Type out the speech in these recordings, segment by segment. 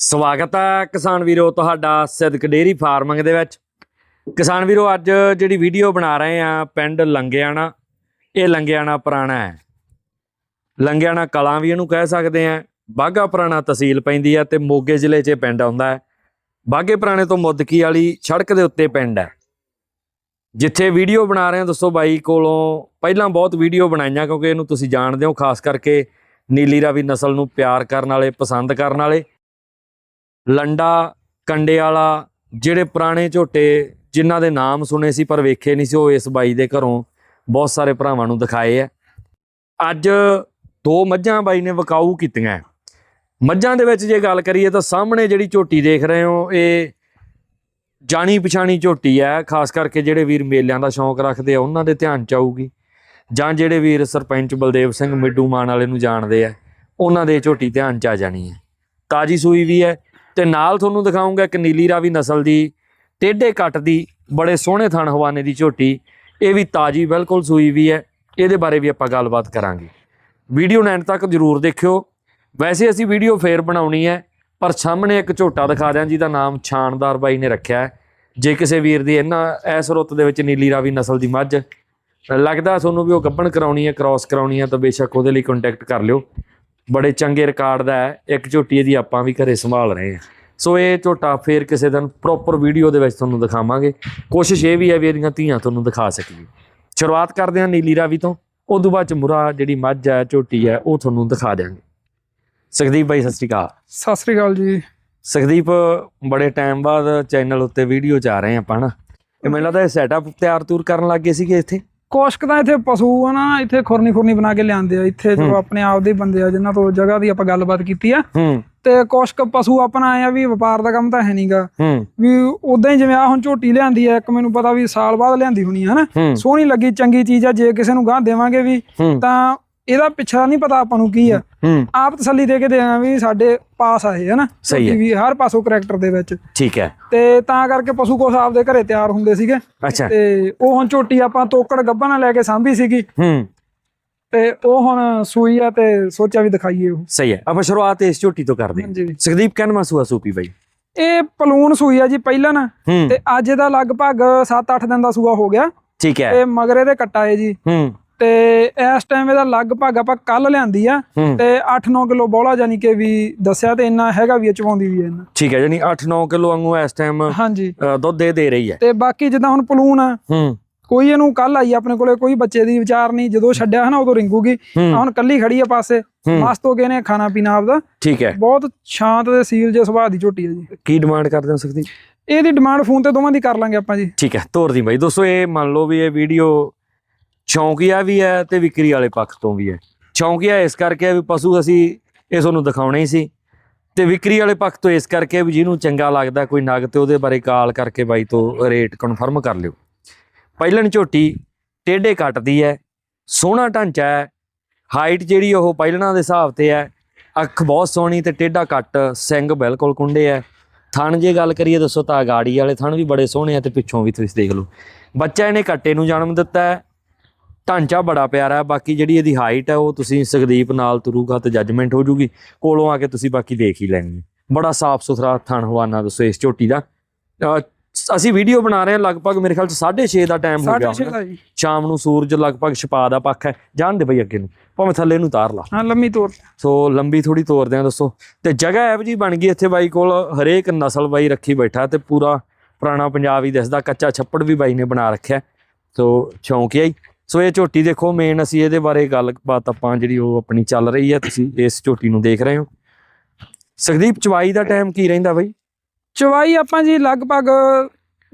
ਸਵਾਗਤ ਹੈ ਕਿਸਾਨ ਵੀਰੋ ਤੁਹਾਡਾ ਸਿੱਧਕ ਡੇਰੀ ਫਾਰਮਿੰਗ ਦੇ ਵਿੱਚ। ਕਿਸਾਨ ਵੀਰੋ, ਅੱਜ ਜਿਹੜੀ ਵੀਡੀਓ ਬਣਾ ਰਹੇ ਆ ਪਿੰਡ ਲੰਗਿਆਣਾ, ਇਹ ਲੰਗਿਆਣਾ ਪੁਰਾਣਾ ਹੈ। ਲੰਗਿਆਣਾ ਕਲਾਂ ਵੀ ਇਹਨੂੰ ਕਹਿ ਸਕਦੇ ਆ। ਬਾਗਾ ਪੁਰਾਣਾ ਤਹਿਸੀਲ ਪੈਂਦੀ ਹੈ ਤੇ ਮੋਗੇ ਜ਼ਿਲ੍ਹੇ 'ਚ ਇਹ ਪਿੰਡ ਆਉਂਦਾ ਹੈ। ਬਾਗੇ ਪੁਰਾਣੇ ਤੋਂ ਮੁੱਦਕੀ ਵਾਲੀ ਸੜਕ ਦੇ ਉੱਤੇ ਪਿੰਡ ਹੈ। ਜਿੱਥੇ ਵੀਡੀਓ ਬਣਾ ਰਹੇ ਹਾਂ ਦੱਸੋ ਬਾਈ ਕੋਲੋਂ ਪਹਿਲਾਂ ਬਹੁਤ ਵੀਡੀਓ ਬਣਾਈਆਂ, ਕਿਉਂਕਿ ਇਹਨੂੰ ਤੁਸੀਂ ਜਾਣਦੇ ਹੋ, ਖਾਸ ਕਰਕੇ ਨੀਲੀ ਰਾਵੀ ਨਸਲ ਨੂੰ ਪਿਆਰ ਕਰਨ ਵਾਲੇ, ਪਸੰਦ ਕਰਨ ਵਾਲੇ। ਲੰਡਾ ਕੰਡੇ ਵਾਲਾ ਜਿਹੜੇ ਪੁਰਾਣੇ ਝੋਟੇ ਜਿਨ੍ਹਾਂ ਦੇ ਨਾਮ ਸੁਣੇ ਸੀ ਪਰ ਵੇਖੇ ਨਹੀਂ ਸੀ, ਉਹ ਇਸ ਬਾਈ ਦੇ ਘਰੋਂ ਬਹੁਤ ਸਾਰੇ ਭਰਾਵਾਂ ਨੂੰ ਦਿਖਾਏ ਆ। ਅੱਜ ਦੋ ਮੱਝਾਂ ਬਾਈ ਨੇ ਵਕਾਊ ਕੀਤੀਆਂ। ਹੈ। ਮੱਝਾਂ ਦੇ ਵਿੱਚ ਜੇ ਗੱਲ ਕਰੀਏ ਤਾਂ ਸਾਹਮਣੇ ਜਿਹੜੀ ਝੋਟੀ ਦੇਖ ਰਹੇ ਹੋ, ਇਹ ਜਾਣੀ ਪਛਾਣੀ ਝੋਟੀ ਹੈ ਖਾਸ ਕਰਕੇ ਜਿਹੜੇ ਵੀਰ ਮੇਲਿਆਂ ਦਾ ਸ਼ੌਂਕ ਰੱਖਦੇ ਆ, ਉਹਨਾਂ ਦੇ ਧਿਆਨ ਚ ਆਊਗੀ। ਜਾਂ ਜਿਹੜੇ ਵੀਰ ਸਰਪੰਚ ਬਲਦੇਵ ਸਿੰਘ ਮਿੱਡੂ ਮਾਨ ਵਾਲੇ ਨੂੰ ਜਾਣਦੇ ਆ, ਉਹਨਾਂ ਦੇ ਝੋਟੀ ਧਿਆਨ ਚ ਆ ਜਾਣੀ ਹੈ ਤਾਜੀ ਸੂਈ ਵੀ ਹੈ ਤੇ ਨਾਲ ਤੁਹਾਨੂੰ ਦਿਖਾਉਂਗਾ ਇੱਕ ਨੀਲੀ ਰਾਵੀ ਨਸਲ ਦੀ, ਟੇਢੇ ਕੱਟ ਦੀ, ਬੜੇ ਸੋਹਣੇ ਥਣ ਹਵਾਨੇ ਦੀ ਝੋਟੀ। ਇਹ ਵੀ ਤਾਜੀ, ਬਿਲਕੁਲ ਸੂਈ ਵੀ ਹੈ। ਇਹਦੇ ਬਾਰੇ ਵੀ ਆਪਾਂ ਗੱਲਬਾਤ ਕਰਾਂਗੇ। ਵੀਡੀਓ ਨੂੰ ਐਂਡ ਤੱਕ ਜ਼ਰੂਰ ਦੇਖਿਓ। ਵੈਸੇ ਅਸੀਂ ਵੀਡੀਓ ਫੇਰ ਬਣਾਉਣੀ ਹੈ, ਪਰ ਸਾਹਮਣੇ ਇੱਕ ਝੋਟਾ ਦਿਖਾ ਦਿਆਂ ਜਿਹਦਾ ਨਾਮ ਛਾਨਦਾਰ ਬਾਈ ਨੇ ਰੱਖਿਆ ਹੈ। ਜੇ ਕਿਸੇ ਵੀਰ ਦੀ ਇਹਨਾਂ ਇਸ ਰੁੱਤ ਦੇ ਵਿੱਚ ਨੀਲੀ ਰਾਵੀ ਨਸਲ ਦੀ ਮੱਝ ਲੱਗਦਾ ਤੁਹਾਨੂੰ ਵੀ ਉਹ ਗੱਭਣ ਕਰਾਉਣੀ ਹੈ ਕ੍ਰਾਸ ਕਰਾਉਣੀ ਹੈ, ਤਾਂ ਬੇਸ਼ੱਕ ਉਹਦੇ ਲਈ ਕੰਟੈਕਟ ਕਰ ਲਿਓ। ਬੜੇ ਚੰਗੇ ਰਿਕਾਰਡ ਦਾ ਹੈ। ਇੱਕ ਝੋਟੀ ਇਹਦੀ ਆਪਾਂ ਵੀ ਘਰੇ ਸੰਭਾਲ ਰਹੇ ਹਾਂ। ਸੋ ਇਹ ਝੋਟਾ ਫੇਰ ਕਿਸੇ ਦਿਨ ਪ੍ਰੋਪਰ ਵੀਡੀਓ ਦੇ ਵਿੱਚ ਤੁਹਾਨੂੰ ਦਿਖਾਵਾਂਗੇ। ਕੋਸ਼ਿਸ਼ ਇਹ ਵੀ ਹੈ ਵੀ ਇਹਦੀਆਂ ਧੀਆਂ ਤੁਹਾਨੂੰ ਦਿਖਾ ਸਕੀਏ। ਸ਼ੁਰੂਆਤ ਕਰਦੇ ਹਾਂ ਨੀਲੀ ਰਾਵੀ ਤੋਂ। ਉਦੋਂ ਬਾਅਦ ਚ ਮੁਰਾ ਜਿਹੜੀ ਮੱਝ ਹੈ ਝੋਟੀ ਹੈ ਉਹ ਤੁਹਾਨੂੰ ਦਿਖਾ ਦਿਆਂਗੇ। ਸੁਖਦੀਪ ਬਾਈ ਸਤਿ ਸ਼੍ਰੀ ਅਕਾਲ। ਸਤਿ ਸ੍ਰੀ ਅਕਾਲ ਜੀ। ਸੁਖਦੀਪ ਬੜੇ ਟਾਈਮ ਬਾਅਦ ਚੈਨਲ ਉੱਤੇ ਵੀਡੀਓ ਚ ਆ ਰਹੇ ਆਪਾਂ ਨਾ। ਇਹ ਮੈਨੂੰ ਲੱਗਦਾ ਇਹ ਸੈਟਅਪ ਤਿਆਰ ਤੂਰ ਕਰਨ ਲੱਗੇ ਸੀਗੇ ਇੱਥੇ। ਕੋਸ਼ਕ ਤਾਂ ਇੱਥੇ ਪਸ਼ੂ ਆ ਨਾ ਇੱਥੇ ਖੁਰਨੀ ਖੁਰਨੀ ਬਣਾ ਕੇ ਲਿਆਂਦੇ ਆ। ਇੱਥੇ ਜੋ ਹੂੰ। ਆਪਣੇ ਆਪ ਦੇ ਹੀ ਬੰਦੇ ਆ ਜਿਨ੍ਹਾਂ ਤੋਂ ਜਗ੍ਹਾ ਦੀ ਆਪਾਂ ਗੱਲਬਾਤ ਕੀਤੀ ਆ। ਹੂੰ। ਤੇ ਕੋਸ਼ਕ ਪਸ਼ੂ ਆਪਣਾ ਆਇਆ ਵੀ ਵਪਾਰ ਦਾ ਕੰਮ ਤਾਂ ਹੈ ਨਹੀਂਗਾ। ਹੂੰ। ਵੀ ਉਦਾਂ ਹੀ ਜਿਵੇਂ ਆ ਹੁਣ ਝੋਟੀ ਲਿਆਂਦੀ ਆ ਇੱਕ ਮੈਨੂੰ ਪਤਾ ਵੀ ਸਾਲ ਬਾਅਦ ਲਿਆਂਦੀ ਹੋਣੀ ਆ ਹਨਾ। ਹੂੰ। ਸੋਹਣੀ ਲੱਗੀ ਚੰਗੀ ਚੀਜ਼ ਆ ਜੇ ਕਿਸੇ ਨੂੰ ਗਾਂ ਦੇਵਾਂਗੇ ਵੀ ਹੂੰ। ਤਾਂ ਇਹਦਾ ਪਿੱਛਾ ਨਹੀਂ ਪਤਾ ਆਪਾਂ ਨੂੰ ਕੀ ਆ। ਹੂੰ। ਆਪ ਤਸੱਲੀ ਦੇ ਕੇ ਦੇਣਾ ਵੀ ਸਾਡੇ ਪਾਸ ਆਏ ਹਨਾ? ਸਹੀ ਹੈ। ਵੀ ਹਰ ਪਾਸੋਂ ਕਰੈਕਟਰ ਦੇ ਵਿੱਚ। ਠੀਕ ਹੈ। ਤੇ ਤਾਂ ਕਰਕੇ ਪਸ਼ੂ ਕੋਸ ਆਪਦੇ ਘਰੇ ਤਿਆਰ ਹੁੰਦੇ ਸੀਗੇ। ਅੱਛਾ। ਤੇ ਉਹ ਹੁਣ ਝੋਟੀ ਆਪਾਂ ਤੋਕੜ ਗੱਭਾ ਨਾਲ ਲੈ ਕੇ ਸਾਂਭੀ ਸੀਗੀ। ਹੂੰ। ਤੇ ਉਹ ਹੁਣ ਸੂਈ ਆ ਤੇ ਸੋਚਿਆ ਵੀ ਦਿਖਾਈਏ ਉਹ। ਸਹੀ ਹੈ। ਆਪਾਂ ਸ਼ੁਰੂਆਤ ਇਸ ਝੋਟੀ ਤੋਂ ਕਰਦੇ ਹਾਂ। ਸੁਖਦੀਪ ਕਹਿਣ ਸੂਆ ਸੂਪੀ ਬਾਈ? ਇਹ ਪਲੂਨ ਸੂਈ ਆ ਜੀ ਪਹਿਲਾਂ ਨਾ। ਹੂੰ। ਤੇ ਅੱਜ ਇਹਦਾ ਲਗਭਗ 7-8 ਦਿਨ ਦਾ ਸੂਆ ਹੋ ਗਿਆ। ਠੀਕ ਹੈ। ਤੇ ਮਗਰ ਇਹਦੇ ਕੱਟਾ ਏ ਜੀ। ਹੂੰ। ਤੇ ਇਸ ਟਾਈਮ ਇਹਦਾ ਲਗਭਗ ਆਪਾਂ ਕੱਲ ਲਿਆਂਦੀ ਆ ਤੇ 8-9 ਕਿਲੋ ਬੋਲਾ ਜਾਨੀ ਕਿ ਵੀ ਦੱਸਿਆ ਤੇ ਇੰਨਾ ਹੈਗਾ ਵੀ ਚਵਾਉਂਦੀ ਵੀ ਹੈ ਇਹਨਾਂ ਠੀਕ ਹੈ ਜਾਨੀ 8-9 ਕਿਲੋ ਵਾਂਗੂ ਇਸ ਟਾਈਮ ਹਾਂਜੀ। ਦੁੱਧ ਦੇ ਦੇ ਰਹੀ ਹੈ। ਤੇ ਬਾਕੀ ਜਿੱਦਾਂ ਹੁਣ ਪਲੂਨ ਆ ਹੂੰ। ਕੋਈ ਇਹਨੂੰ ਕੱਲ ਆਈ ਆਪਣੇ ਕੋਲੇ ਕੋਈ ਬੱਚੇ ਦੀ ਵਿਚਾਰ ਨਹੀਂ ਜਦੋਂ ਛੱਡਿਆ ਹਨਾ ਉਦੋਂ ਰਿੰਗੂਗੀ। ਹੁਣ ਕੱਲੀ ਖੜੀ ਆ ਪਾਸੇ। ਮਸਤ ਹੋ ਗਏ ਨੇ ਖਾਣਾ ਪੀਣਾ ਆਪਦਾ। ਠੀਕ ਹੈ। ਬਹੁਤ ਸ਼ਾਂਤ ਤੇ ਸੀਲ ਜੇ ਸੁਭਾਅ ਦੀ ਝੋਟੀ ਹੈ ਜੀ। ਕੀ ਡਿਮਾਂਡ ਕਰਦੇ ਹੋ ਸੁਖਦੀਪ? ਇਹਦੀ ਡਿਮਾਂਡ ਫੋਨ ਤੇ ਦੋਵਾਂ ਦੀ ਕਰ ਲਾਂਗੇ ਆਪਾਂ ਜੀ। ਠੀਕ ਹੈ ਤੋਰ ਦੀ ਬਾਈ। ਦੋਸਤੋ ਇਹ ਮੰਨ ਲਓ ਵੀ ਇਹ ਵੀਡੀਓ ਸ਼ੌਂਕੀਆ ਵੀ ਹੈ ਤੇ ਵਿਕਰੀ ਵਾਲੇ ਪੱਖ ਤੋਂ ਵੀ ਹੈ। ਸ਼ੌਂਕੀਆ ਇਸ ਕਰਕੇ ਹੈ ਵੀ ਪਸ਼ੂ ਅਸੀਂ ਇਹ ਤੁਹਾਨੂੰ ਦਿਖਾਉਣੇ ਹੀ ਸੀ। ਤੇ ਵਿਕਰੀ ਵਾਲੇ ਪੱਖ ਤੋਂ ਇਸ ਕਰਕੇ ਵੀ ਜਿਹਨੂੰ ਚੰਗਾ ਲੱਗਦਾ ਕੋਈ ਨਗ ਤੇ ਉਹਦੇ ਬਾਰੇ ਕਾਲ ਕਰਕੇ ਬਾਈ ਤੋਂ ਰੇਟ ਕਨਫਰਮ ਕਰ ਲਿਓ। ਪਹਿਲਣ ਝੋਟੀ ਟੇਢੇ ਕੱਟਦੀ ਹੈ, ਸੋਹਣਾ ਢਾਂਚਾ ਹੈ ਹਾਈਟ ਜਿਹੜੀ ਉਹ ਪਹਿਲਣਾ ਦੇ ਹਿਸਾਬ ਤੇ ਹੈ, ਅੱਖ ਬਹੁਤ ਸੋਹਣੀ ਤੇ ਟੇਢਾ ਕੱਟ, ਸਿੰਘ ਬਿਲਕੁਲ ਕੁੰਡੇ ਹੈ। ਥਣ ਜੇ ਗੱਲ ਕਰੀਏ ਦੱਸੋ ਤਾਂ ਗਾੜੀ ਵਾਲੇ ਥਣ ਵੀ ਬੜੇ ਸੋਹਣੇ ਆ ਤੇ ਪਿੱਛੋਂ ਵੀ ਤੁਸੀਂ ਦੇਖ ਲਓ। ਬੱਚਾ ਇਹਨੇ ਕੱਟੇ ਨੂੰ ਜਨਮ ਦਿੱਤਾ ਹੈ ਢਾਂਚਾ ਬੜਾ ਪਿਆਰਾ ਹੈ ਬਾਕੀ ਜਿਹੜੀ ਇਹਦੀ ਹਾਈਟ ਹੈ ਉਹ ਤੁਸੀਂ ਸੁਖਦੀਪ ਨਾਲ ਤੁਰੂਗਾ ਤੇ ਜੱਜਮੈਂਟ ਹੋ ਜੂਗੀ ਕੋਲੋਂ ਆ ਕੇ ਤੁਸੀਂ ਬਾਕੀ ਦੇਖ ਹੀ ਲੈਣੀ ਬੜਾ ਸਾਫ਼ ਸੁਥਰਾ ਥਣ ਹਵਾਨਾ ਦੱਸੋ ਇਸ ਝੋਟੀ ਦਾ। ਅਸੀਂ ਵੀਡੀਓ ਬਣਾ ਰਹੇ ਹਾਂ ਲਗਭਗ ਮੇਰੇ ਖਿਆਲ ਚ 6:30 ਦਾ ਟਾਈਮ ਹੋ ਗਿਆ 6.5 ਹੋਣਾ। ਦਾ ਜੀ। ਸ਼ਾਮ ਨੂੰ ਸੂਰਜ ਲਗਭਗ ਛਪਾ ਦਾ ਪੱਖ ਹੈ। ਜਾਣ ਦੇ ਬਈ ਅੱਗੇ ਨੂੰ ਭਾਵੇਂ ਥੱਲੇ ਨੂੰ ਤਾਰ ਲਾ। ਹਾਂ ਲੰਮੀ ਤੋਰ ਸੋ ਲੰਬੀ ਥੋੜੀ ਤੋਰਦੇ ਆ ਦੱਸੋ। ਤੇ ਜਗ੍ਹਾ ਐਵ ਜੀ ਬਣ ਗਈ ਇੱਥੇ ਬਾਈ ਕੋਲ ਹਰੇਕ ਨਸਲ ਬਾਈ ਰੱਖੀ ਬੈਠਾ ਤੇ ਪੂਰਾ ਪੁਰਾਣਾ ਪੰਜਾਬ ਹੀ ਦਿਸਦਾ। ਕੱਚਾ ਛੱਪੜ ਵੀ ਬਾਈ ਨੇ ਬਣਾ ਰੱਖਿਆ। ਸੋ ਸ਼ੌਂਕਿਆ ਹੀ ਸੋ ਇਹ ਝੋਟੀ ਦੇਖੋ ਮੇਨ ਅਸੀਂ ਇਹਦੇ ਬਾਰੇ ਗੱਲਬਾਤ ਆਪਾਂ ਜਿਹੜੀ ਉਹ ਆਪਣੀ ਚੱਲ ਰਹੀ ਹੈ ਤੁਸੀਂ ਇਸ ਝੋਟੀ ਨੂੰ ਦੇਖ ਰਹੇ ਹੋ। ਸੁਖਦੀਪ ਚਵਾਈ ਦਾ ਟਾਈਮ ਕੀ ਰਹਿੰਦਾ ਬਾਈ? ਚਵਾਈ ਆਪਾਂ ਜੀ ਲਗਭਗ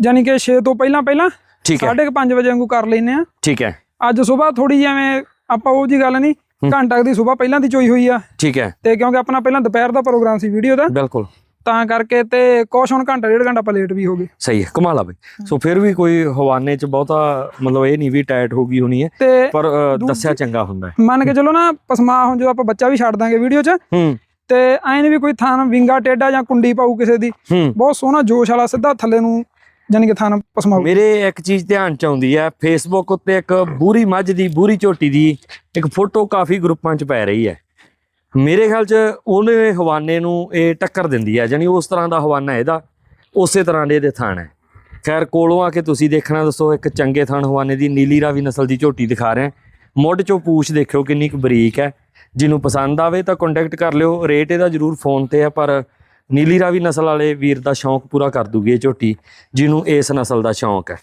ਜਾਨੀ ਕਿ 6 ਤੋਂ ਪਹਿਲਾਂ ਪਹਿਲਾਂ ਠੀਕ ਹੈ। 5:30 ਵਜੇ ਵਾਂਗੂ ਕਰ ਲੈਨੇ ਆ ਠੀਕ ਹੈ। ਅੱਜ ਸਵੇਰ ਥੋੜੀ ਜਿਹੀ ਐਵੇਂ ਆਪਾਂ ਉਹ ਜੀ ਗੱਲ ਨਹੀਂ। ਘੰਟਾ ਦੀ ਸਵੇਰ ਪਹਿਲਾਂ ਦੀ ਚੋਈ ਹੋਈ ਆ। ਠੀਕ ਹੈ। ਤੇ ਕਿਉਂਕਿ ਆਪਣਾ ਪਹਿਲਾਂ ਦੁਪਹਿਰ ਦਾ ਪ੍ਰੋਗਰਾਮ ਸੀ ਵੀਡੀਓ ਦਾ। ਬਿਲਕੁਲ। ਤਾਂ ਕਰਕੇ ਤੇ ਕੁਛ ਹੁਣ ਘੰਟਾ ਡੇਢ ਘੰਟਾ ਆਪਾਂ ਲੇਟ ਵੀ ਹੋ ਗਏ। ਸਹੀ ਹੈ ਕਮਾਲ ਆ ਬਈ। ਸੋ ਫਿਰ ਵੀ ਕੋਈ ਹਵਾਨੇ ਚ ਬਹੁਤਾ ਮਤਲਬ ਇਹ ਨਹੀਂ ਵੀ ਟਾਈਟ ਹੋ ਗਈ ਹੋਣੀ ਹੈ ਪਰ ਦੱਸਿਆ ਚੰਗਾ ਹੁੰਦਾ ਹੈ। ਮੰਨ ਕੇ ਚਲੋ ਨਾ ਪਸਮਾ ਹੁਣ ਜਦੋਂ ਆਪਾਂ ਬੱਚਾ ਵੀ ਛੱਡ ਦਾਂਗੇ ਵੀਡੀਓ 'ਚ ਹੂੰ। ਤੇ ਐਂ ਨੀ ਵੀ ਕੋਈ ਥਾਨ ਵਿੰਗਾ ਟੇਡਾ ਜਾਂ ਕੁੰਡੀ ਪਾਊ ਕਿਸੇ ਦੀ। ਬਹੁਤ ਸੋਹਣਾ ਜੋਸ਼ ਵਾਲਾ ਸਿੱਧਾ ਥੱਲੇ ਨੂੰ ਜਾਨੀ ਕਿ ਥਾਨ ਪਸਮਾਊ। ਮੇਰੇ ਇੱਕ ਚੀਜ਼ ਧਿਆਨ ਚ ਆਉਂਦੀ ਹੈ ਫੇਸਬੁੱਕ ਉੱਤੇ ਇੱਕ ਬੂਰੀ ਮੱਝ ਦੀ ਬੂਰੀ ਝੋਟੀ ਦੀ ਇੱਕ ਫੋਟੋ ਕਾਫੀ ਗਰੁੱਪਾਂ ਚ ਪੈ ਰਹੀ ਹੈ। ਮੇਰੇ ਖਿਆਲ 'ਚ ਉਹਨੇ ਹਵਾਨੇ ਨੂੰ ਇਹ ਟੱਕਰ ਦਿੰਦੀ ਹੈ ਜਾਨੀ ਉਸ ਤਰ੍ਹਾਂ ਦਾ ਹਵਾਨਾ ਇਹਦਾ, ਉਸੇ ਤਰ੍ਹਾਂ ਦੇ ਇਹਦੇ ਥਣ ਹੈ। ਖੈਰ, ਕੋਲੋਂ ਆ ਕੇ ਤੁਸੀਂ ਦੇਖਣਾ, ਦੱਸੋ, ਇੱਕ ਚੰਗੇ ਥਣ ਹਵਾਨੇ ਦੀ, ਨੀਲੀ ਰਾਵੀ ਨਸਲ ਦੀ ਝੋਟੀ ਦਿਖਾ ਰਿਹਾ ਮੁੱਢ ਚੋਂ ਪੂਛ ਦੇਖਿਓ ਕਿੰਨੀ ਕੁ ਬਰੀਕ ਹੈ। ਜਿਹਨੂੰ ਪਸੰਦ ਆਵੇ ਤਾਂ ਕੰਟੈਕਟ ਕਰ ਲਿਓ। ਰੇਟ ਇਹਦਾ ਜ਼ਰੂਰ ਫੋਨ ਤੇ ਹੈ ਪਰ ਨੀਲੀ ਰਾਵੀ ਨਸਲ ਵਾਲੇ ਵੀਰ ਦਾ ਸ਼ੌਂਕ ਪੂਰਾ ਕਰ ਦੂਗੀ ਇਹ ਝੋਟੀ, ਜਿਹਨੂੰ ਇਸ ਨਸਲ ਦਾ ਸ਼ੌਂਕ ਹੈ।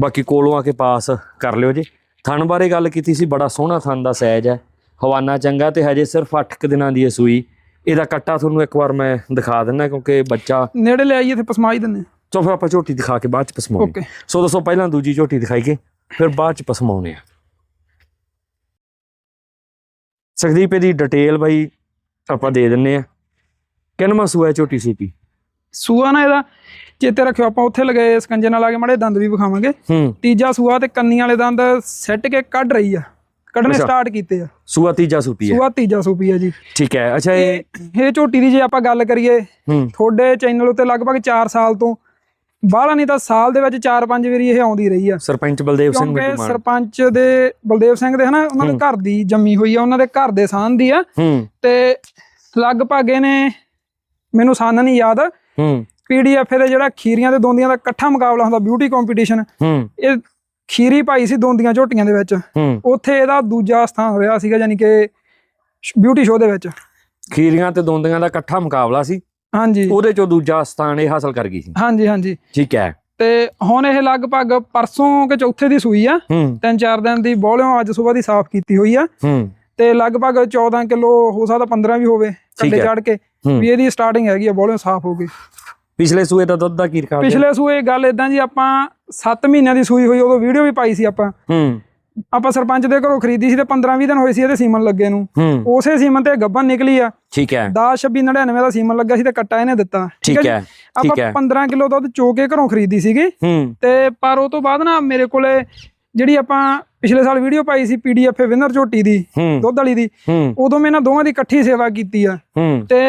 ਬਾਕੀ ਕੋਲੋਂ ਆ ਕੇ ਪਾਸ ਕਰ ਲਿਓ ਜੀ। ਥਣ ਬਾਰੇ ਗੱਲ ਕੀਤੀ ਸੀ, ਬੜਾ ਸੋਹਣਾ ਥਣ ਦਾ ਸਾਈਜ਼ ਹੈ। ਹਵਾਨਾ ਚੰਗਾ ਤੇ ਹਜੇ ਸਿਰਫ 8 ਕੁ ਦਿਨਾਂ ਦੀ ਹੈ ਸੂਈ ਇਹਦਾ ਕੱਟਾ ਤੁਹਾਨੂੰ ਇੱਕ ਵਾਰ ਮੈਂ ਦਿਖਾ ਦਿੰਦਾ ਕਿਉਂਕਿ ਬੱਚਾ ਨੇੜੇ ਲੈ ਆਈਏ ਤੇ ਪਸਮਾਈ ਦਿੰਦੇ ਚਲੋ ਫਿਰ ਆਪਾਂ ਝੋਟੀ ਦਿਖਾ ਕੇ ਬਾਅਦ ਚ ਪਸਮਾਉਂਦੇ ਓਕੇ ਸੋ ਦੱਸੋ ਪਹਿਲਾਂ ਦੂਜੀ ਝੋਟੀ ਦਿਖਾਈਏ ਫਿਰ ਬਾਅਦ ਚ ਪਸਮਾਉਨੇ ਆ। ਸਕਦੀਪ ਦੀ ਡਿਟੇਲ ਬਾਈ ਆਪਾਂ ਦੇ ਦਿੰਨੇ ਆ ਕਿੰਨਵਾਂ ਸੂਆ ਹੈ ਝੋਟੀ ਸੂਪੀ ਸੂਆ ਨਾ ਇਹਦਾ ਚੇਤੇ ਰੱਖਿਓ ਆਪਾਂ ਉੱਥੇ ਲਗੇ ਸਕੰਜੇ ਨਾਲ ਆ ਕੇ ਮੜੇ ਦੰਦ ਵੀ ਵਿਖਾਵਾਂਗੇ। ਹੂੰ। ਤੀਜਾ ਸੂਆ ਤੇ ਕੰਨੀਆਂ ਵਾਲੇ ਦੰਦ ਸੈੱਟ ਕੇ ਕੱਢ ਰਹੀ ਆ। ਕੱਢਣੇ ਅੱਛਾ। ਸਟਾਰਟ ਕੀਤੇ ਆ। ਸੂਆ ਤੀਜਾ ਸੂਪੀ ਹੈ। ਸੂਆ ਤੀਜਾ ਸੂਪੀ ਆ ਜੀ। ਠੀਕ ਹੈ ਅੱਛਾ ਇਹ ਇਹ ਝੋਟੀ ਦੀ ਜੇ ਆਪਾਂ ਗੱਲ ਕਰੀਏ ਹੂੰ। ਤੁਹਾਡੇ ਚੈਨਲ ਉੱਤੇ ਲਗਭਗ 4 ਸਾਲ ਤੋਂ ਬਾਹਲਾ ਨਹੀਂ ਤਾਂ ਸਾਲ ਦੇ ਵਿੱਚ 4-5 ਵਾਰੀ ਇਹ ਆਉਂਦੀ ਰਹੀ ਆ। ਸਰਪੰਚ ਬਲਦੇਵ ਸਿੰਘ ਕਿਉਂਕਿ ਮਿੱਟੂ ਮਾਨ। ਸਰਪੰਚ ਦੇ ਬਲਦੇਵ ਸਿੰਘ ਦੇ ਹਨਾ ਉਹਨਾਂ ਦੇ। ਘਰ ਦੀ ਜੰਮੀ ਹੋਈ ਆ ਉਹਨਾਂ ਦੇ ਘਰ ਦੇ ਸਾਨ ਦੀ ਆ। ਹੂੰ। ਤੇ ਲਗਭਗ ਇਹਨੇ ਮੈਨੂੰ ਸਾਨ ਨਹੀਂ ਯਾਦ ਹੂੰ। ਪੀਡੀਐਫ ਦੇ ਜਿਹੜਾ ਖੀਰੀਆਂ ਤੇ ਦੋਂਦੀਆਂ ਦਾ ਇਕੱਠਾ ਮੁਕਾਬਲਾ ਹੁੰਦਾ ਬਿਊਟੀ ਕੰਪੀਟੀਸ਼ਨ ਹੂੰ। ਇਹ ਖੀਰੀ ਪਾਈ ਸੀ ਦੋਂਦੀਆਂ ਝੋਟੀਆਂ ਦੇ ਵਿੱਚ। ਉੱਥੇ ਇਹਦਾ ਦੂਜਾ ਸਥਾਨ ਰਿਹਾ ਸੀਗਾ ਯਾਨੀ ਕਿ ਬਿਊਟੀ ਸ਼ੋਅ ਦੇ ਵਿੱਚ। ਖੀਰੀਆਂ ਤੇ ਦੋਂਦੀਆਂ ਦਾ ਇਕੱਠਾ ਮੁਕਾਬਲਾ ਸੀ। ਹਾਂਜੀ। ਉਹਦੇ ਚੋਂ ਦੂਜਾ ਸਥਾਨ ਇਹ ਹਾਸਲ ਕਰ ਗਈ ਸੀ। ਹਾਂਜੀ ਹਾਂਜੀ। ਠੀਕ ਹੈ। ਤੇ ਹੁਣ ਇਹ ਲਗਭਗ ਪਰਸੋਂ ਕੇ ਚੌਥੇ ਦੀ ਸੂਈ ਆ। ਤਿੰਨ ਚਾਰ ਦਿਨ ਦੀ ਬੋਲਿਓ ਅੱਜ ਸਵੇਰ ਦੀ ਸਾਫ਼ ਕੀਤੀ ਹੋਈ ਆ। ਤੇ ਲਗਭਗ 14 ਕਿਲੋ ਹੋ ਸਕਦਾ 15 ਵੀ ਹੋਵੇ ਕੱਲੇ ਹੈ। ਚੜ ਕੇ। ਵੀ ਇਹਦੀ ਸਟਾਰਟਿੰਗ ਹੈਗੀ ਆ ਬੋਲਿਓ ਸਾਫ਼ ਹੋ ਗਈ। ਪਿਛਲੇ ਸੂਏ ਦਾ ਦੁੱਧ ਦਾ ਕੀ ਰਿਕਾਰਡ? ਪਿਛਲੇ ਸੂਏ ਗੱਲ ਇਦਾਂ ਜੀ ਆਪਾਂ 7 ਮਹੀਨਿਆਂ ਦੀ ਸੂਈ ਹੋਈ ਉਦੋਂ ਵੀਡੀਓ ਵੀ ਪਾਈ ਸੀ ਆਪਾਂ। ਹੂੰ। ਆਪਾਂ ਸਰਪੰਚ ਦੇ ਘਰੋਂ ਖਰੀਦੀ ਸੀ ਤੇ 15 20 ਦਿਨ ਹੋਏ ਸੀ ਇਹਦੇ ਸੀਮਨ ਲੱਗੇ ਨੂੰ। ਉਸੇ ਸੀਮਨ ਤੇ ਗੱਬਨ ਨਿਕਲੀ ਆ। ਠੀਕ ਹੈ। 10 26 99 ਦਾ ਸੀਮਨ ਲੱਗਾ ਸੀ ਤੇ ਕੱਟਾ ਇਹਨੇ ਦਿੱਤਾ। ਠੀਕ? ਹੈ ਆਪਾਂ ਹੈ। 15 ਕਿਲੋ ਦੁੱਧ ਚੋ ਕੇ ਘਰੋਂ ਖਰੀਦੀ ਸੀਗੀ। ਹੂੰ। ਤੇ ਪਰ ਉਹ ਤੋਂ ਬਾਅਦ ਨਾ ਮੇਰੇ ਕੋਲੇ ਜਿਹੜੀ ਆਪਾਂ ਪਿਛਲੇ ਸਾਲ ਵੀਡੀਓ ਪਾਈ ਸੀ ਪੀਡੀਐਫ ਵਿਨਰ ਝੋਟੀ ਦੀ ਦੁੱਧ ਵਾਲੀ ਦੀ ਉਦੋਂ ਮੈਂ ਇਹਨਾਂ ਦੋਵਾਂ ਦੀ ਇਕੱਠੀ ਸੇਵਾ ਕੀਤੀ ਆ। ਤੇ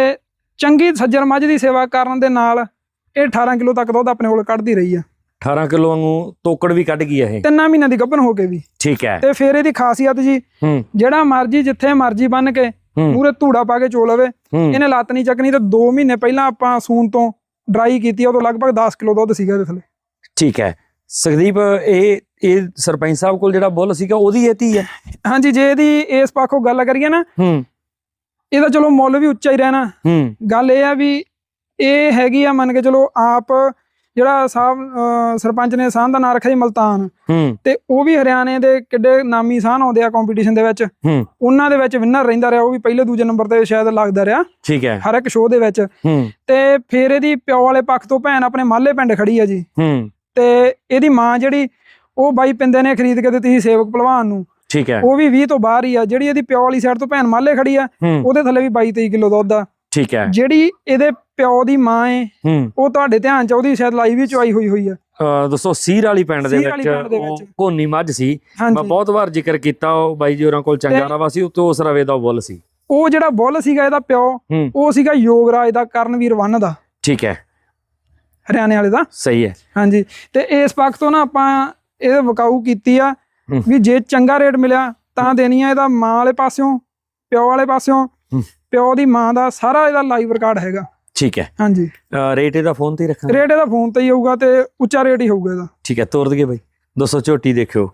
ਚੰਗੀ ਸੱਜਰ ਮੱਝ ਦੀ ਸੇਵਾ ਕਰਨ ਦੇ ਨਾਲ ਇਹ 18 ਕਿਲੋ ਤੱਕ ਦੁੱਧ ਆਪਣੇ ਕੋਲ ਕੱਢਦੀ ਰਹੀ ਆ। 18 ਕਿਲੋ ਵਾਂਗੂ ਤੋਕੜ ਵੀ ਕੱਢ ਗਈ ਇਹ। ਤਿੰਨਾਂ ਮਹੀਨਿਆਂ ਦੀ ਗੱਭਣ ਹੋ ਕੇ ਵੀ। ਠੀਕ ਹੈ। ਤੇ ਫਿਰ ਇਹਦੀ ਖਾਸੀਅਤ ਜੀ ਜਿਹੜਾ ਮਰਜ਼ੀ ਜਿੱਥੇ ਮਰਜ਼ੀ ਬੰਨ ਕੇ ਪੂਰੇ ਧੂੜਾ ਪਾ ਕੇ ਚੋ ਲਵੇ। ਇਹਨੇ ਲੱਤ ਨਹੀਂ ਚੱਕਣੀ ਤੇ 2 ਮਹੀਨੇ ਪਹਿਲਾਂ ਆਪਾਂ ਸੂਨ ਤੋਂ ਡਰਾਈ ਕੀਤੀ ਉਦੋਂ ਲਗਭਗ 10 ਕਿਲੋ ਦੁੱਧ ਸੀਗਾ ਇਹਦੇ ਥੱਲੇ। ਠੀਕ ਹੈ। ਸੁਖਦੀਪ ਇਹ ਇਹ ਸਰਪੰਚ ਸਾਹਿਬ ਕੋਲ ਜਿਹੜਾ ਬੁੱਲ ਸੀਗਾ ਉਹਦੀ ਇਹ ਧੀ ਹੈ? ਹਾਂਜੀ ਜੇ ਇਹਦੀ ਇਸ ਪੱਖੋਂ ਗੱਲ ਕਰੀਏ ਨਾ ਹੂੰ। ਇਹਦਾ ਚਲੋ ਮੁੱਲ ਵੀ ਉੱਚਾ ਹੀ ਰਹਿਣਾ। ਹੂੰ। ਗੱਲ ਇਹ ਆ ਵੀ ਇਹ ਹੈਗੀ ਆ ਮੰਨ ਕੇ ਚਲੋ ਆਪ ਜਿਹੜਾ ਸਾਹਿਬ ਸਰਪੰਚ ਨੇ ਸਾਨ ਦਾ ਨਾਂ ਰੱਖਿਆ ਜੀ ਮਲਤਾਨ। ਤੇ ਉਹ ਵੀ ਹਰਿਆਣੇ ਦੇ ਕਿੱਡੇ ਨਾਮੀ ਸਾਨ ਆਉਂਦੇ ਆ ਕੰਪੀਟੀਸ਼ਨ ਦੇ ਵਿੱਚ। ਉਹਨਾਂ ਦੇ ਵਿੱਚ ਵਿਨਰ ਰਹਿੰਦਾ ਰਿਹਾ ਉਹ ਵੀ ਪਹਿਲੇ ਦੂਜੇ ਨੰਬਰ ਤੇ ਸ਼ਾਇਦ ਲੱਗਦਾ ਰਿਹਾ। ਠੀਕ ਹੈ। ਹਰ ਇੱਕ ਸ਼ੋਅ ਦੇ ਵਿੱਚ। ਤੇ ਫਿਰ ਇਹਦੀ ਪਿਓ ਵਾਲੇ ਪੱਖ ਤੋਂ ਭੈਣ ਆਪਣੇ ਮਾਲੇ ਪਿੰਡ ਖੜੀ ਆ ਜੀ। ਤੇ ਇਹਦੀ ਮਾਂ ਜਿਹੜੀ ਉਹ ਬਾਈ ਪਿੰਦੇ ਨੇ ਖਰੀਦ ਕੇ ਦਿੱਤੀ ਸੀ ਸੇਵਕ ਭਲਵਾਨ ਨੂੰ। ਠੀਕ ਹੈ। ਉਹ ਵੀ 20 ਤੋਂ ਬਾਹਰ ਹੀ ਆ। ਜਿਹੜੀ ਇਹਦੀ ਪਿਓ ਵਾਲੀ ਸਾਈਡ ਤੋਂ ਭੈਣ ਮਾਲੇ ਖੜੀ ਆ ਉਹਦੇ ਥੱਲੇ ਵੀ 22 23 ਕਿਲੋ ਦੁੱਧ ਆ। ਠੀਕ ਹੈ। ਜਿਹੜੀ ਇਹਦੇ ਪਿਓ ਦੀ ਮਾਂ ਏ ਹੂੰ। ਉਹ ਤੁਹਾਡੇ ਧਿਆਨ ਚ ਉਹਦੀ ਸ਼ਾਇਦ ਲਾਈਵ ਵੀ ਚੁਆਈ ਹੋਈ ਹੋਈ ਆ। ਦੋਸਤੋ ਸੀਰ ਵਾਲੀ ਪਿੰਡ ਦੇ ਵਿੱਚ। ਕੋਨੀ ਮੱਝ ਸੀ। ਮੈਂ ਬਹੁਤ ਵਾਰ ਜ਼ਿਕਰ ਕੀਤਾ ਉਹ ਬਾਈ ਜੀ ਹੋਰਾਂ ਕੋਲ ਚੰਗਾ ਰਵਾ ਸੀ ਉੱਤੇ ਉਸ ਰਵੇ ਦਾ ਬੁੱਲ ਸੀ। ਉਹ ਜਿਹੜਾ ਬੁੱਲ ਸੀਗਾ ਇਹਦਾ ਪਿਓ ਉਹ ਸੀਗਾ ਯੋਗਰਾਜ ਦਾ ਕਰਨਵੀਰ ਵੰਨ ਦਾ। ਠੀਕ ਹੈ। ਹਰਿਆਣੇ ਵਾਲੇ ਦਾ। ਸਹੀ ਹੈ। ਹਾਂਜੀ। ਤੇ ਇਸ ਪੱਖ ਤੋਂ ਨਾ ਆਪਾਂ ਇਹ ਵਕਾਊ ਕੀਤੀ ਆ। ਵੀ ਜੇ ਚੰਗਾ ਰੇਟ ਮਿਲਿਆ ਤਾਂ ਦੇਣੀ ਆ ਇਹਦਾ ਮਾਂ ਵਾਲੇ ਪਾਸਿਓਂ ਪਿਓ ਵਾਲੇ ਪਾਸਿਓਂ। ਪਿਓ ਦੀ ਮਾਂ ਦਾ ਸਾਰਾ ਇਹਦਾ ਲਾਈਵ ਰਿਕਾਰਡ ਹੈਗਾ। ਠੀਕ ਹੈ। ਹਾਂਜੀ। ਰੇਟ ਇਹਦਾ ਫੋਨ ਤੇ ਹੀ ਰੇਟ ਇਹਦਾ ਫੋਨ ਤੇ ਹੀ ਹੋਊਗਾ ਤੇ ਉੱਚਾ ਰੇਟ ਹੀ ਹੋਊਗਾ ਇਹਦਾ। ਠੀਕ ਹੈ ਤੋਰ ਦਈਏ ਬਾਈ। ਦੋਸਤੋ ਝੋਟੀ ਦੇਖਿਓ।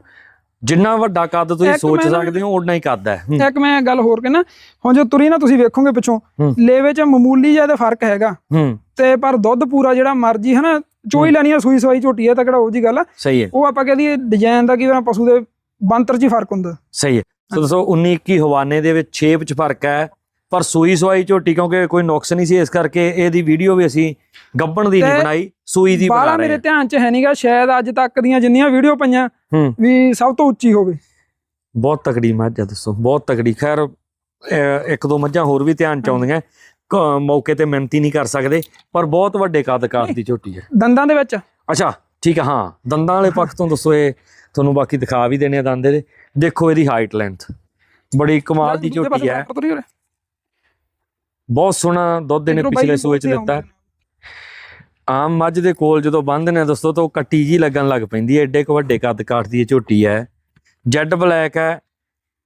ਜਿੰਨਾ ਵੱਡਾ ਕੱਦ ਤੁਸੀਂ ਸੋਚ ਸਕਦੇ ਹੋ ਓਨਾ ਹੀ ਕੱਦ ਹੈ। ਇੱਕ ਮੈਂ ਗੱਲ ਹੋਰ ਕਹਿਣਾ ਹੁਣ ਜੋ ਤੁਰੀ ਨਾ ਤੁਸੀਂ ਵੇਖੋਗੇ ਪਿੱਛੋਂ। ਲੇਵੇ 'ਚ ਮਾਮੂਲੀ ਜਿਹਾ ਫ਼ਰਕ ਹੈਗਾ। ਤੇ ਪਰ ਦੁੱਧ ਪੂਰਾ ਜਿਹੜਾ ਮਰਜ਼ੀ ਹੈ ਨਾ ਚੋਈ ਲੈਣੀ ਆ ਸੂਈ ਸਵਾਈ ਝੋਟੀ ਹੈ ਤਾਂ ਕਿਹੜਾ ਉਹ ਜੀ ਗੱਲ ਸਹੀ ਹੈ। ਉਹ ਆਪਾਂ ਕਹਦੇ ਡਿਜ਼ਾਈਨ ਦਾ ਕੀ ਵਾਰ ਪਸ਼ੂ ਦੇ ਬੰਤਰ 'ਚ ਹੀ ਫ਼ਰਕ ਹੁੰਦਾ। ਸਹੀ ਹੈ। ਸੋ ਦੋਸਤੋ 19 21 ਹਵਾਨੇ ਦੇ ਵਿੱਚ ਛੇਪ ਚ ਫ਼ਰਕ ਹੈ। ਪਰ ਸੂਈ ਸਵਾਈ ਝੋਟੀ ਕਿਉਂਕਿ ਕੋਈ ਨੁਕਸ ਨਹੀਂ ਸੀ ਇਸ ਕਰਕੇ ਇਹਦੀ ਵੀਡੀਓ ਵੀ ਅਸੀਂ ਗੱਬਣ ਦੀ ਨਹੀਂ ਬਣਾਈ ਸੂਈ ਦੀ ਬਣਾ ਰਹੇ ਮੇਰੇ ਹਾਂ। ਧਿਆਨ 'ਚ ਹੈ ਨਹੀਂਗਾ ਸ਼ਾਇਦ ਅੱਜ ਤੱਕ ਦੀਆਂ ਜਿੰਨੀਆਂ ਵੀਡੀਓ ਪਈਆਂ ਵੀ ਸਭ ਤੋਂ ਉੱਚੀ ਹੋਵੇ। ਬਹੁਤ ਤਕੜੀ ਮੱਝ ਆ ਦੱਸੋ ਬਹੁਤ ਤਕੜੀ। ਖੈਰ ਇੱਕ ਦੋ ਮੱਝਾਂ ਹੋਰ ਵੀ ਧਿਆਨ ਚ ਆਉਂਦੀਆਂ ਮੌਕੇ ਤੇ ਮਿਹਨਤੀ ਨਹੀਂ ਕਰ ਸਕਦੇ ਪਰ ਬਹੁਤ ਵੱਡੇ ਕੱਦ ਕਾਠ ਦੀ ਝੋਟੀ ਹੈ ਦੰਦਾਂ ਦੇ ਵਿੱਚ? ਅੱਛਾ ਠੀਕ ਹੈ ਹਾਂ ਦੰਦਾਂ ਵਾਲੇ ਪੱਖ ਤੋਂ ਦੱਸੋ ਇਹ ਤੁਹਾਨੂੰ ਬਾਕੀ ਦਿਖਾ ਵੀ ਦੇਣੇ ਆ ਦੰਦ ਦੇ ਦੇਖੋ ਇਹਦੀ ਹਾਈਟ ਲੈਂਥ ਬੜੀ ਕਮਾਲ ਦੀ ਝੋਟੀ ਹੈ। ਬਹੁਤ ਸੋਹਣਾ ਦੁੱਧ ਇਹਨੇ ਪਿਛਲੇ ਸੂਏ ਚ ਦਿੱਤਾ। ਆਮ ਮੱਝ ਦੇ ਕੋਲ ਜਦੋਂ ਬੰਨ੍ਹਦੇ ਨੇ ਦੋਸਤੋ ਤਾਂ ਉਹ ਕੱਟੀ ਜੀ ਲੱਗਣ ਲੱਗ ਪੈਂਦੀ ਹੈ। ਏਡੇ ਕੁ ਵੱਡੇ ਕੱਦ ਕਾਠ ਦੀ ਝੋਟੀ ਹੈ। ਜੈਡ ਬਲੈਕ ਹੈ।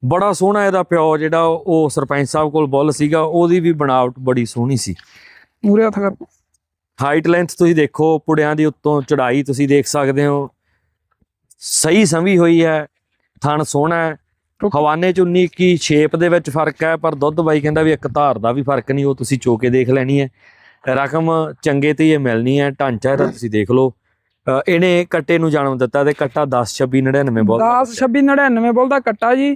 ਬੜਾ ਸੋਹਣਾ ਇਹਦਾ ਪਿਓ ਜਿਹੜਾ ਉਹ ਸਰਪੰਚ ਸਾਹਿਬ ਕੋਲ ਬੁੱਲ ਸੀਗਾ ਉਹਦੀ ਵੀ ਬਣਾਵਟ ਬੜੀ ਸੋਹਣੀ ਸੀ। ਮੂਰੇ ਹੱਥ ਕਰ ਹਾਈਟ ਲੈਂਥ ਤੁਸੀਂ ਦੇਖੋ ਪੁੜਿਆਂ ਦੀ ਉੱਤੋਂ ਚੜਾਈ ਤੁਸੀਂ ਦੇਖ ਸਕਦੇ ਹੋ। ਸਹੀ ਸੰਭੀ ਹੋਈ ਹੈ ਥਣ ਸੋਹਣਾ ਹੈ. ਹਵਾਨੇ ਚ 19 ਕੀ ਸ਼ੇਪ ਦੇ ਵਿੱਚ ਫ਼ਰਕ ਹੈ ਪਰ ਦੁੱਧ ਬਾਈ ਕਹਿੰਦਾ ਵੀ ਇੱਕ ਧਾਰ ਦਾ ਵੀ ਫ਼ਰਕ ਨਹੀਂ ਉਹ ਤੁਸੀਂ ਚੋ ਕੇ ਦੇਖ ਲੈਣੀ ਹੈ। ਰਕਮ ਚੰਗੇ ਤੇ ਇਹ ਮਿਲਣੀ ਹੈ ਢਾਂਚਾ ਇਹਦਾ ਤੁਸੀਂ ਦੇਖ ਲਓ। ਇਹਨੇ ਕੱਟੇ ਨੂੰ ਜਨਮ ਦਿੱਤਾ ਤੇ ਕੱਟਾ 10 26 99 ਬੋਲ 10 26 99 ਬੋਲਦਾ ਕੱਟਾ ਜੀ।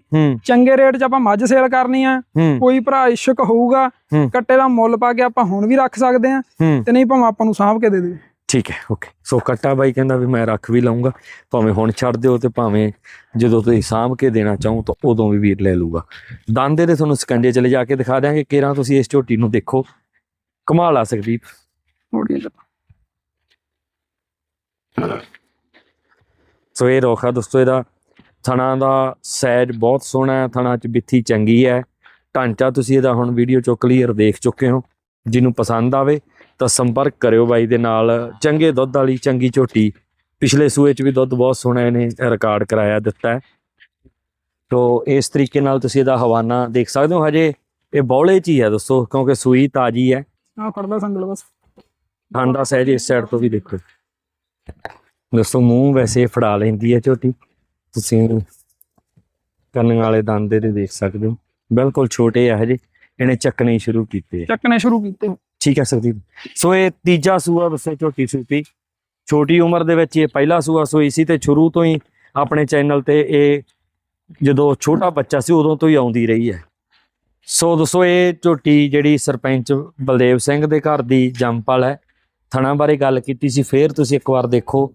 ਚੰਗੇ ਰੇਟ 'ਚ ਆਪਾਂ ਮੱਝ ਸੇਲ ਕਰਨੀ ਆ। ਕੋਈ ਭਰਾ ਇਸ਼ਕ ਹੋਊਗਾ। ਕੱਟੇ ਦਾ ਮੁੱਲ ਪਾ ਕੇ ਆਪਾਂ ਹੁਣ ਵੀ ਰੱਖ ਸਕਦੇ ਆ। ਤੇ ਨਹੀਂ ਭਾਵੇਂ ਆਪਾਂ ਨੂੰ ਸਾਂਭ ਕੇ ਦੇ ਦੇ। ਠੀਕ ਹੈ ਓਕੇ ਸੋ ਕੱਟਾ ਬਾਈ ਕਹਿੰਦਾ ਵੀ ਮੈਂ ਰੱਖ ਵੀ ਲਵਾਂਗਾ ਭਾਵੇਂ ਹੁਣ ਛੱਡ ਦਿਓ ਤੇ ਭਾਵੇਂ ਜਦੋਂ ਤੁਸੀਂ ਸਾਂਭ ਕੇ ਦੇਣਾ ਚਾਹੋ ਤਾਂ ਉਦੋਂ ਵੀ ਵੀਰ ਲੈ ਲੂਗਾ ਦੰਦੇ ਦੇ ਤੁਹਾਨੂੰ ਸਕੰਡੇ ਚਲੇ ਜਾ ਕੇ ਦਿਖਾ ਦਿਆਂਗੇ ਕਿਰਾਂ ਤੁਸੀਂ ਇਸ ਝੋਟੀ ਨੂੰ ਦੇਖੋ। ਕਮਾਲ ਆ ਸਕਦੀਪ ਜਿਹਾ। ਸੋ ਇਹ ਰੋਖਾ ਦੋਸਤੋ ਇਹਦਾ ਥਣਾ ਦਾ ਸਾਈਜ਼ ਬਹੁਤ ਸੋਹਣਾ ਹੈ ਥਣਾ ਚ ਬਿੱਥੀ ਚੰਗੀ ਹੈ। ਢਾਂਚਾ ਤੁਸੀਂ ਇਹਦਾ ਹੁਣ ਵੀਡੀਓ ਚੋਂ ਕਲੀਅਰ ਦੇਖ ਚੁੱਕੇ ਹੋ ਜਿਹਨੂੰ ਪਸੰਦ ਆਵੇ। ਤਾਂ ਸੰਪਰਕ ਕਰਿਓ ਬਾਈ ਦੇ ਨਾਲ। ਚੰਗੇ ਦੁੱਧ ਵਾਲੀ ਚੰਗੀ ਝੋਟੀ। ਪਿਛਲੇ ਸੂਏ ਚ ਵੀ ਦੁੱਧ ਬਹੁਤ ਸੋਹਣਾ ਇਹਨੇ ਰਿਕਾਰਡ ਕਰਾਇਆ ਦਿੱਤਾ ਹੈ। ਤੋ ਇਸ ਤਰੀਕੇ ਨਾਲ ਤੁਸੀਂ ਇਹਦਾ ਹਵਾਨਾ ਦੇਖ ਸਕਦੇ ਹੋ। ਹਜੇ ਇਹ ਬੌਲੇ ਚ ਹੀ ਹੈ ਦੋਸਤੋ ਕਿਉਂਕਿ ਸੂਈ ਤਾਜੀ ਹੈ। ਆਹ ਫੜਦਾ ਸੰਗਲ ਬਸ। ਠੰਡਾ ਸਹਿਜ ਇਸ ਸਾਈਡ ਤੋਂ ਵੀ ਦੇਖੋ। ਦੋਸਤੋ ਮੂੰਹ ਵੈਸੇ ਫੜਾ ਲੈਂਦੀ ਹੈ ਝੋਟੀ। ਤੁਸੀਂ ਕੰਨ ਵਾਲੇ ਦੰਦ ਦੇ ਦੇਖ ਸਕਦੇ ਹੋ। ਬਿਲਕੁਲ ਛੋਟੇ ਆ ਹਜੇ। ਇਹਨੇ ਚੱਕਣੇ ਸ਼ੁਰੂ ਕੀਤੇ ਆ। ਚੱਕਣੇ ਸ਼ੁਰੂ ਕੀਤੇ। ਠੀਕ ਹੈ ਸਰਦੀਪ। ਸੋ ਇਹ ਤੀਜਾ ਸੂਆ ਦੱਸੇ ਝੋਟੀ ਸੂਪੀ ਛੋਟੀ ਉਮਰ ਦੇ ਵਿੱਚ ਇਹ ਪਹਿਲਾ ਸੂਆ ਸੋਈ ਸੀ ਤੇ ਸ਼ੁਰੂ ਤੋਂ ਹੀ ਆਪਣੇ ਚੈਨਲ ਤੇ ਇਹ ਜਦੋਂ ਛੋਟਾ ਬੱਚਾ ਸੀ ਉਦੋਂ ਤੋਂ ਹੀ ਆਉਂਦੀ ਰਹੀ ਹੈ। ਸੋ ਦੱਸੋ ਇਹ ਝੋਟੀ ਜਿਹੜੀ ਸਰਪੰਚ ਬਲਦੇਵ ਸਿੰਘ ਦੇ ਘਰ ਦੀ ਜੰਮਪਲ ਹੈ। ਥਣਾ ਬਾਰੇ ਗੱਲ ਕੀਤੀ ਸੀ, ਫੇਰ ਤੁਸੀਂ ਇੱਕ ਵਾਰ ਦੇਖੋ।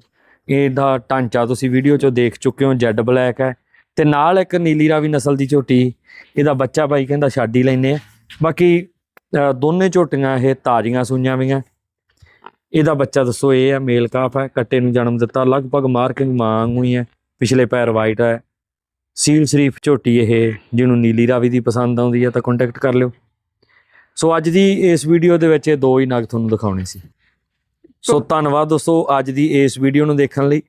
ਇਹਦਾ ਢਾਂਚਾ ਤੁਸੀਂ ਵੀਡੀਓ 'ਚੋਂ ਦੇਖ ਚੁੱਕੇ ਹੋ, ਜੈਡ ਬਲੈਕ ਹੈ ਤੇ ਨਾਲ ਇੱਕ ਨੀਲੀ ਰਾਵੀ ਨਸਲ ਦੀ ਝੋਟੀ। ਇਹਦਾ ਬੱਚਾ ਭਾਈ ਕਹਿੰਦਾ ਛੱਡ ਹੀ ਲੈਨੇ ਆ। ਬਾਕੀ ਦੋਨੇ ਝੋਟੀਆਂ ਇਹ ਤਾਜ਼ੀਆਂ ਸੂਈਆਂ ਵੀਆਂ। ਇਹਦਾ ਬੱਚਾ ਦੱਸੋ ਇਹ ਹੈ ਮੇਲ ਕਾਫ ਹੈ ਕੱਟੇ ਨੂੰ ਜਨਮ ਦਿੱਤਾ ਲਗਭਗ ਮਾਰਕਿੰਗ ਮਾਂ ਵਾਂਗੂ ਹੀ ਹੈ ਪਿਛਲੇ ਪੈਰ ਵਾਈਟ ਹੈ ਸੀਲ ਸ਼ਰੀਫ ਝੋਟੀ ਇਹ ਜਿਹਨੂੰ ਨੀਲੀ ਰਾਵੀ ਦੀ ਪਸੰਦ ਆਉਂਦੀ ਹੈ ਤਾਂ ਕੰਟੈਕਟ ਕਰ ਲਿਓ। ਸੋ ਅੱਜ ਦੀ ਇਸ ਵੀਡੀਓ ਦੇ ਵਿੱਚ ਇਹ ਦੋ ਹੀ ਨਗ ਤੁਹਾਨੂੰ ਦਿਖਾਉਣੇ ਸੀ ਸੋ ਧੰਨਵਾਦ ਦੋਸਤੋ ਅੱਜ ਦੀ ਇਸ ਵੀਡੀਓ ਨੂੰ ਦੇਖਣ ਲਈ।